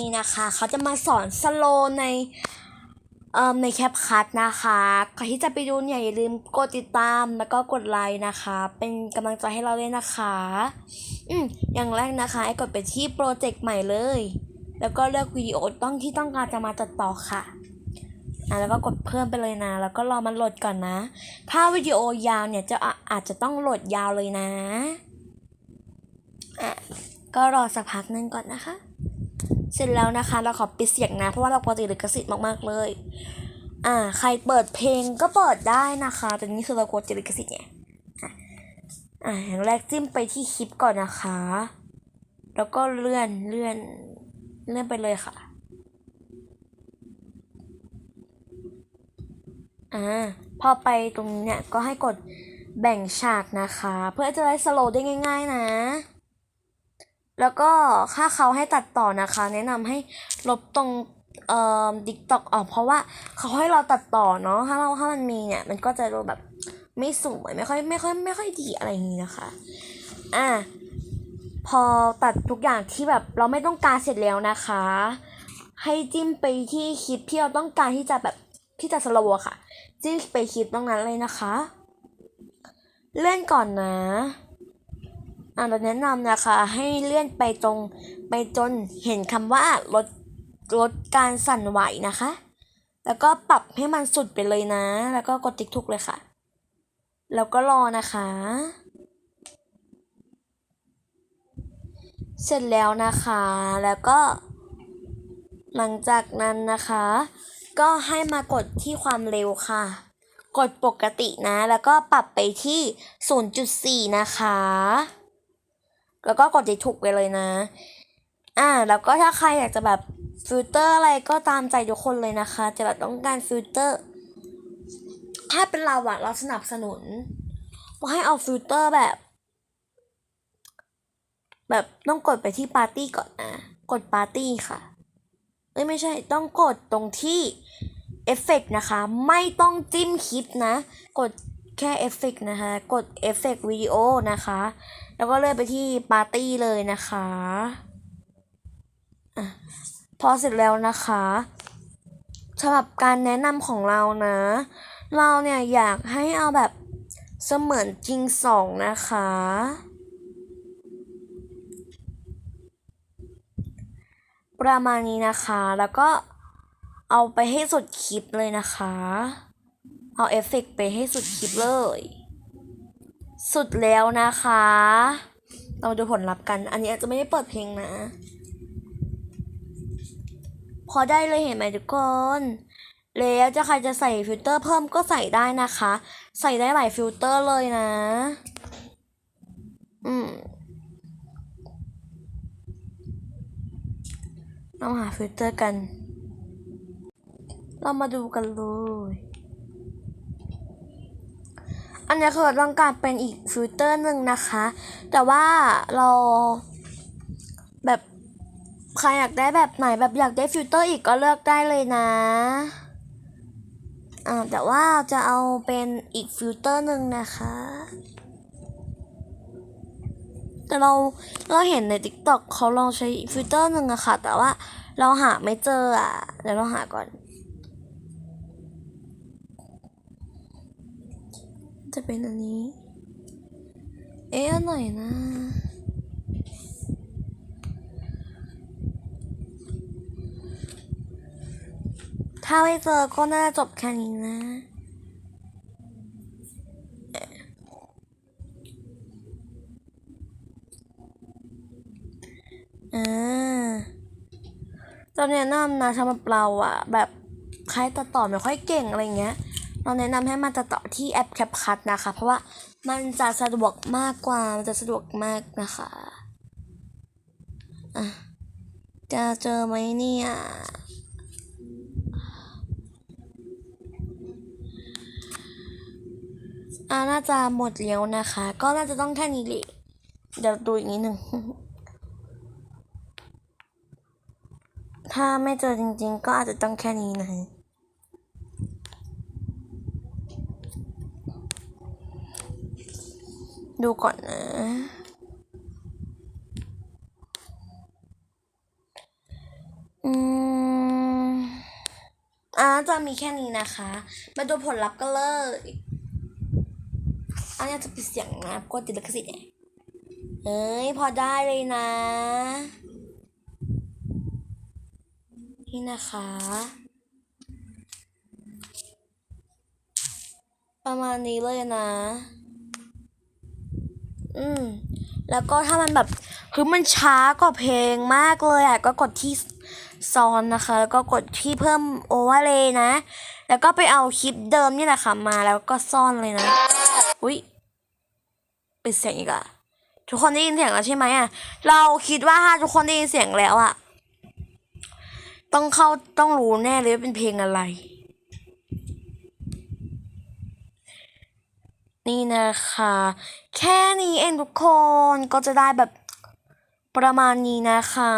นี่นะคะเขาจะมาสอนสโลว์ในเอ่อในแคปคัทนะคะใครที่จะไปดูเนี่ยอย่าลืมกดติดตามแล้วก็กดไลค์นะคะ เป็นกำลังใจให้เราด้วยนะคะ อืมอย่างแรกนะคะให้กดไปที่โปรเจกต์ใหม่เลย แล้วก็เลือกวิดีโอต้องที่ต้องการจะมาตัดต่อค่ะอะแล้วก็กดเพิ่มไปเลยนะ แล้วก็รอมันโหลดก่อนนะ ถ้าวิดีโอยาวเนี่ยจะอะอาจจะต้องโหลดยาวเลยนะอะก็รอสักพักนึงก่อนนะคะ ร็จแล้วนะคะ เราขอปิดเสียงนะ เพราะว่าเราปกติลิขสิทธิ์มากๆเลย อ่า ใครเปิดเพลงก็เปิดได้นะคะ แต่นี่คือเรากดลิขสิทธิ์ไงอะอ่าอย่างแรกจิ้มไปที่คลิปก่อนนะคะ แล้วก็เลื่อนเลื่อนเลื่อนไปเลยค่ะ อ่า พอไปตรงนี้เนี่ยก็ให้กดแบ่งฉากนะคะ เพื่อจะได้สโลว์ได้ง่าย ๆ นะ แล้วก็ถ้าเขาให้ตัดต่อนะคะ แนะนำให้ลบตรงเอ่อดิกตอกออกเพราะว่าเขาให้เราตัดต่อเนาะถ้าเราถ้ามันมีเนี่ย มันก็จะดูแบบไม่สวยไม่ค่อยไม่ค่อยไม่ค่อยดีอะไรอย่างนี้นะคะ อะพอตัดทุกอย่างที่แบบเราไม่ต้องการเสร็จแล้วนะคะ ให้จิ้มไปที่คลิปที่เราต้องการที่จะแบบที่จะสโลว์ค่ะ จิ้มไปคลิปตรงนั้นเลยนะคะ เลื่อนก่อนนะ อาเราแนะนำนะคะให้เลื่อนไปตรงไปจนเห็นคำว่าลดลดการสั่นไหวนะคะ แล้วก็ปรับให้มันสุดไปเลยนะ แล้วก็กดติ๊กถูกเลยค่ะ แล้วก็รอนะคะ เสร็จแล้วนะคะ แล้วก็ หลังจากนั้นนะคะ ก็ให้มากดที่ความเร็วค่ะ กดปกตินะ แล้วก็ปรับไปที่ 0.4 นะคะ แล้วก็กดติดถูกไปเลยนะ อ่า แล้วก็ถ้าใครอยากจะแบบฟิลเตอร์อะไรก็ตามใจทุกคนเลยนะคะจะแบบต้องการฟิลเตอร์ ถ้าเป็นเราอะเราสนับสนุนว่าให้เอาฟิลเตอร์แบบ แบบต้องกดไปที่ปาร์ตี้ก่อนนะ กดปาร์ตี้ค่ะเอ้ยไม่ใช่ต้องกดตรงที่เอฟเฟกนะคะ ไม่ต้องจิ้มคลิปนะ กดแค่เอฟเฟกนะคะ กดเอฟเฟกวิดีโอนะคะ แล้วก็เลื่อนไปที่ปาร์ตี้เลยนะคะอะพอเสร็จแล้วนะคะสำหรับการแนะนำของเรานะ เราเนี่ยอยากให้เอาแบบเสมือนจริงสองนะคะ ประมาณนี้นะคะ แล้วก็เอาไปให้สุดคลิปเลยนะคะ เอาเอฟเฟกไปให้สุดคลิปเลย สุดแล้วนะคะ เรามาดูผลลัพธ์กัน อันนี้อาจจะไม่ได้เปิดเพลงนะ พอได้เลยเห็นไหมทุกคน แล้วจะใครจะใส่ฟิลเตอร์เพิ่มก็ใส่ได้นะคะ ใส่ได้หลายฟิลเตอร์เลยนะ อืมเราหาฟิลเตอร์กัน เรามาดูกันเลย อันนี้คือต้องการเป็นอีกฟิลเตอร์หนึ่งนะคะ แต่ว่าเราแบบใครอยากได้แบบไหนแบบอยากได้ฟิลเตอร์อีกก็เลือกได้เลยนะอ่าแต่ว่าจะเอาเป็นอีกฟิลเตอร์หนึ่งนะคะแต่เราเราเห็นใน TikTok เขาลองใช้ฟิลเตอร์หนึ่งอะค่ะ แต่ว่าเราหาไม่เจออะเดี๋ยวเราหาก่อน จะเป็นอันนี้ เอ๊ะอันไหนนะ ถ้าไม่เจอก็น่าจบแค่นี้นะอ่าเราแนะนำนะสำหรับเราอะ แบบใครตัดต่อไม่ค่อยเก่งอะไรเงี้ย เราแนะนำให้มาตัดต่อที่แอป CapCut นะคะ เพราะว่ามันจะสะดวกมากกว่า มันจะสะดวกมากนะคะอะจะเจอไหมเนี่ยอ่าน่าจะหมดแล้วนะคะ ก็น่าจะต้องแค่นี้แหละเดี๋ยวดูอีกนิดหนึ่ง ถ้าไม่เจอจริงๆ ก็อาจจะต้องแค่นี้นะ ดูก่อนนะ อืมอ่าจะมีแค่นี้นะคะ มาดูผลลัพธ์กันเลยอันนี้จะปิดเสียงนะกลัวติดลิขสิทธิ์ไงเอ้ย พอได้เลยนะ นี่นะคะ ประมาณนี้เลยนะ อืมแล้วก็ถ้ามันแบบคือมันช้ากว่าเพลงมากเลยอะก็กดที่ซอนนะคะ แล้วก็กดที่เพิ่มโอเวอร์เลยนะ แล้วก็ไปเอาคลิปเดิมนี่แหละค่ะมาแล้วก็ซ่อนเลยนะ อุ้ยปิดเสียงอีกอะทุกคนได้ยินเสียงแล้วใช่ไหมอะเราคิดว่าถ้าทุกคนได้ยินเสียงแล้วอะต้องเข้าต้องรู้แน่เลยว่าเป็นเพลงอะไร นี่นะคะ แค่นี้เองทุกคนก็จะได้แบบประมาณนี้นะคะ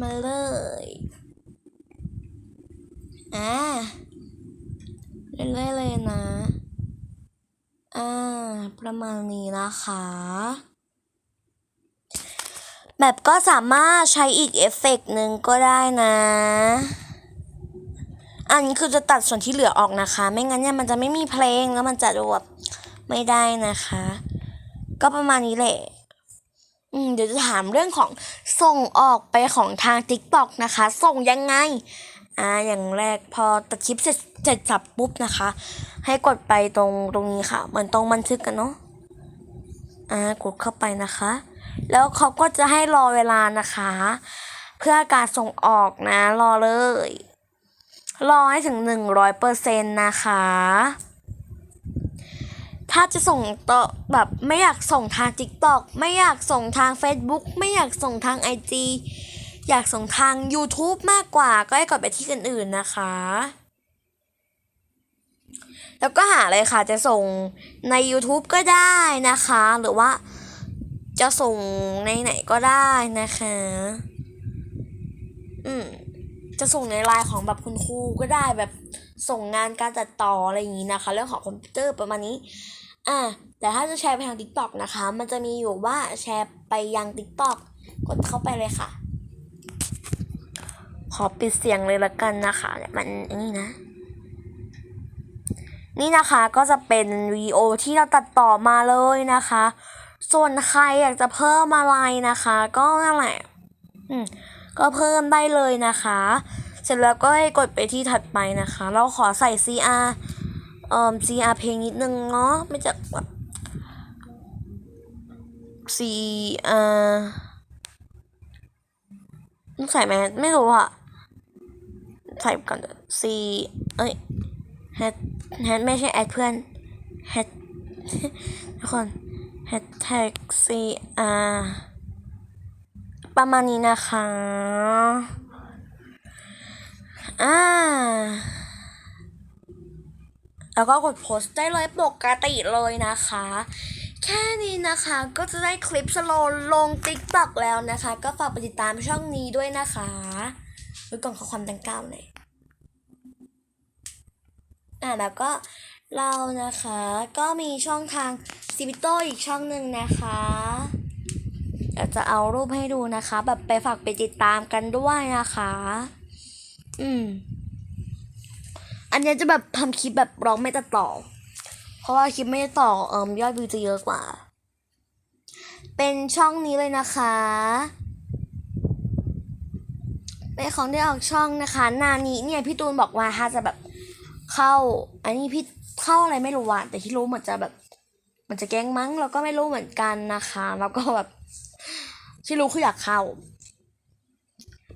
มาเลย อ่าเรื่อยๆเลยนะ อ่า ประมาณนี้นะคะ แบบก็สามารถใช้อีกเอฟเฟกต์หนึ่งก็ได้นะ อันนี้คือจะตัดส่วนที่เหลือออกนะคะ ไม่งั้นเนี่ยมันจะไม่มีเพลงแล้วมันจะดูแบบไม่ได้นะคะ ก็ประมาณนี้แหละอืมเดี๋ยวจะถามเรื่องของส่งออกไปของทาง TikTok นะคะ ส่งยังไง อ่าอย่างแรกพอตัดคลิปเสร็จเสร็จสับปุ๊บนะคะ ให้กดไปตรงตรงนี้ค่ะ เหมือนตรงบันทึกกันเนาะอ่ากดเข้าไปนะคะ แล้วเขาก็จะให้รอเวลานะคะ เพื่อการส่งออกนะรอเลย รอให้ถึงหนึ่งร้อยเปอร์เซ็นต์นะคะถ้าจะส่งต่อแบบไม่อยากส่งทาง TikTok ไม่อยากส่งทาง Facebook ไม่อยากส่งทาง IG อยากส่งทาง YouTube มากกว่าก็ให้กดไปที่อื่นๆนะคะ แล้วก็หาเลยค่ะจะส่งใน YouTube ก็ได้นะคะ หรือว่าจะส่งในไหนก็ได้นะคะ อืม จะส่งในไลน์ของแบบคุณครูก็ได้แบบส่งงานการตัดต่ออะไรอย่างนี้นะคะ เรื่องของคอมพิวเตอร์ประมาณนี้ อ่า แต่ถ้าจะแชร์ไปทาง TikTok นะคะ มันจะมีอยู่ว่าแชร์ไปยัง TikTok กดเข้าไปเลยค่ะ อปิดเสียงเลยละกันนะคะเดี๋ยมันนี่นะ นี่นะคะก็จะเป็นวีโอที่เราตัดต่อมาเลยนะคะ ส่วนใครอยากจะเพิ่มอะไรนะคะ ก็นั่นแหละอืมก็เพิ่มได้เลยนะคะ เสร็จแล้วก็ให้กดไปที่ถัดไปนะคะ เราขอใส่ CR เอ่อ CR เพลงนิดนึงเนาะไม่จากแบบ CR ต้องใส่ไหมไม่รู้อะ ใส่ก่อนเดี๋ยว C เอ้ยแฮชแฮชไม่ใช่แอดเพื่อนแฮชทุกคนแฮชแท็ก CR ประมาณนี้นะคะอ่าแล้วก็กดโพสต์ได้เลยปกติเลยนะคะ แค่นี้นะคะก็จะได้คลิปสโลว์ลง TikTok แล้วนะคะ ก็ฝากไปติดตามช่องนี้ด้วยนะคะ ไว้ก่อนขอความดังก้าวหน่อยอ่าแล้วก็เรานะคะก็มีช่องทางซิบิโตอีกช่องหนึ่งนะคะเดี๋ยวจะเอารูปให้ดูนะคะ แบบไปฝากไปติดตามกันด้วยนะคะ อืม อันนี้จะแบบทำคลิปแบบร้องไม่ตัดต่อ เพราะว่าคลิปไม่ได้ต่อเอ่มยอดวิวจะเยอะกว่า เป็นช่องนี้เลยนะคะ เป็นของได้ออกช่องนะคะนานี้เนี่ยพี่ตูนบอกว่าถ้าจะแบบเข้า อันนี้พี่เข้าอะไรไม่รู้ว่ะแต่ที่รู้เหมือนจะแบบ มันจะแกล้งมั้งเราก็ไม่รู้เหมือนกันนะคะ แล้วก็แบบที่รู้คืออยากเข้า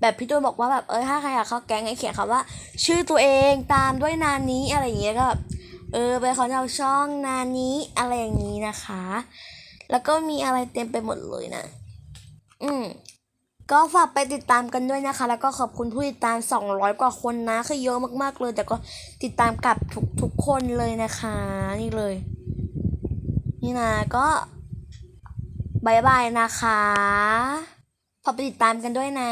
แบบพี่ตูนบอกว่าแบบเออถ้าใครอยากเข้าแก๊งให้เขียนคำว่า ชื่อตัวเองตามด้วยนานี้อะไรอย่างเงี้ยก็แบบเออไปเขาเอาช่องนานนี้อะไรอย่างนี้นะคะ แล้วก็มีอะไรเต็มไปหมดเลยนะ อืม ก็ฝากไปติดตามกันด้วยนะคะ แล้วก็ขอบคุณผู้ติดตาม 200 กว่าคนนะ คือเยอะมากๆเลย แต่ก็ติดตามกับทุกทุกคนเลยนะคะ นี่เลย นี่นะก็บายบายนะคะ ฝากไปติดตามกันด้วยนะ